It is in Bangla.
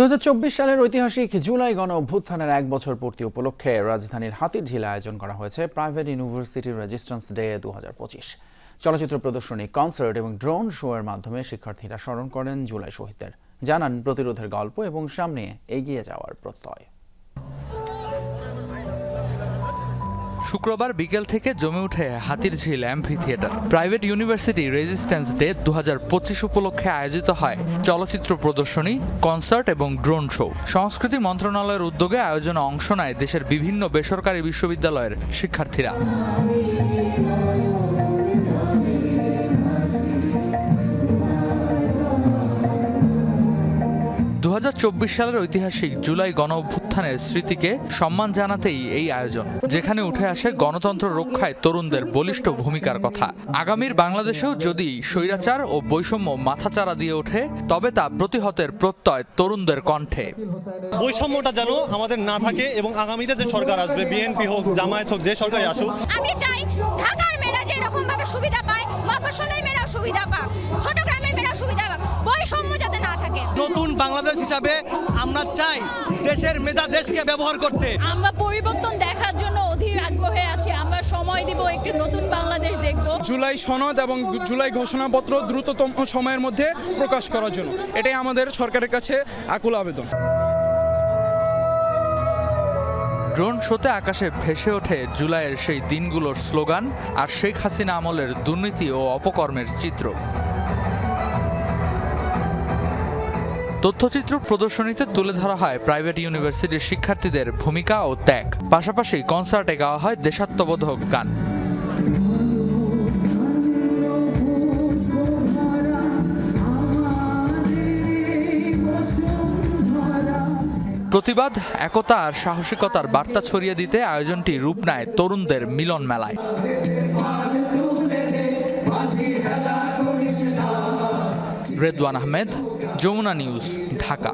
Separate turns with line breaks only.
দু হাজার চব্বিশ সালের ঐতিহাসিক জুলাই গণ অভ্যুত্থানের এক বছর পূর্তি উপলক্ষে রাজধানীর হাতির ঝিলে আয়োজন করা হয়েছে প্রাইভেট ইউনিভার্সিটি রেজিস্ট্যান্স ডে দু হাজার পঁচিশ। চলচ্চিত্র প্রদর্শনী, কনসার্ট এবং ড্রোন শো এর মাধ্যমে শিক্ষার্থীরা স্মরণ করেন জুলাই শহীদদের। জানান প্রতিরোধের গল্প এবং সামনে এগিয়ে যাওয়ার প্রত্যয়।
শুক্রবার বিকেল থেকে জমে উঠে Hatirjheel amphitheatre. Private university resistance day দু হাজার পঁচিশ উপলক্ষে আয়োজিত হয় চলচ্চিত্র প্রদর্শনী, কনসার্ট এবং ড্রোন শো। সংস্কৃতি মন্ত্রণালয়ের উদ্যোগে আয়োজনে অংশ নেয় দেশের বিভিন্ন বেসরকারি বিশ্ববিদ্যালয়ের শিক্ষার্থীরা। সালের ঐতিহাসিক জুলাই গণ অভ্যুত্থানের স্মৃতিকে সম্মান জানাতেই এই আয়োজন যেখানে উঠে আসে গণতন্ত্র রক্ষায় তরুণদের বলিষ্ঠ ভূমিকার কথা। আগামীর বাংলাদেশেও যদি স্বৈরাচার ও বৈষম্য মাথাচাড়া দিয়ে ওঠে তবে তা প্রতিহতের প্রত্যয় তরুণদের কণ্ঠে।
বৈষম্যটা যেন আমাদের না থাকে এবং আগামীতে যে সরকার আসবে বিএনপি হোক জামায়াত হোক যে সরকারই আসুক।
আমি চাই ঢাকার মেয়েরা যে এরকম ভাবে সুবিধা পায় মফস্বলের মেয়েরাও সুবিধা পাক ছোট গ্রামের মেয়েরাও সুবিধা
বাংলাদেশ হিসাবে আমরা চাই দেশের মেধা দেশকে ব্যবহার করতে।
আমরা পরিবর্তন দেখার জন্য অধীর আগ্রহে আছি। আমরা সময় দিব একটি নতুন বাংলাদেশ দেখব।
জুলাই সনদ এবং জুলাই ঘোষণাপত্র দ্রুততম সময়ের মধ্যে প্রকাশ করার জন্য। এটাই আমাদের সরকারের কাছে আকুল আবেদন।
ড্রোন শোতে আকাশে ভেসে ওঠে জুলাইয়ের সেই দিনগুলোর স্লোগান আর শেখ হাসিনা আমলের দুর্নীতি ও অপকর্মের চিত্র। তথ্যচিত্র প্রদর্শনীতে তুলে ধরা হয় প্রাইভেট ইউনিভার্সিটির শিক্ষার্থীদের ভূমিকা ও ত্যাগ। পাশাপাশি কনসার্টে গাওয়া হয় দেশাত্মবোধক গান। প্রতিবাদ, একতা আর সাহসিকতার বার্তা ছড়িয়ে দিতে আয়োজনটি রূপ নেয় তরুণদের মিলন মেলায়। রেদওয়ান আহমেদ যমুনা নিউজ ঢাকা।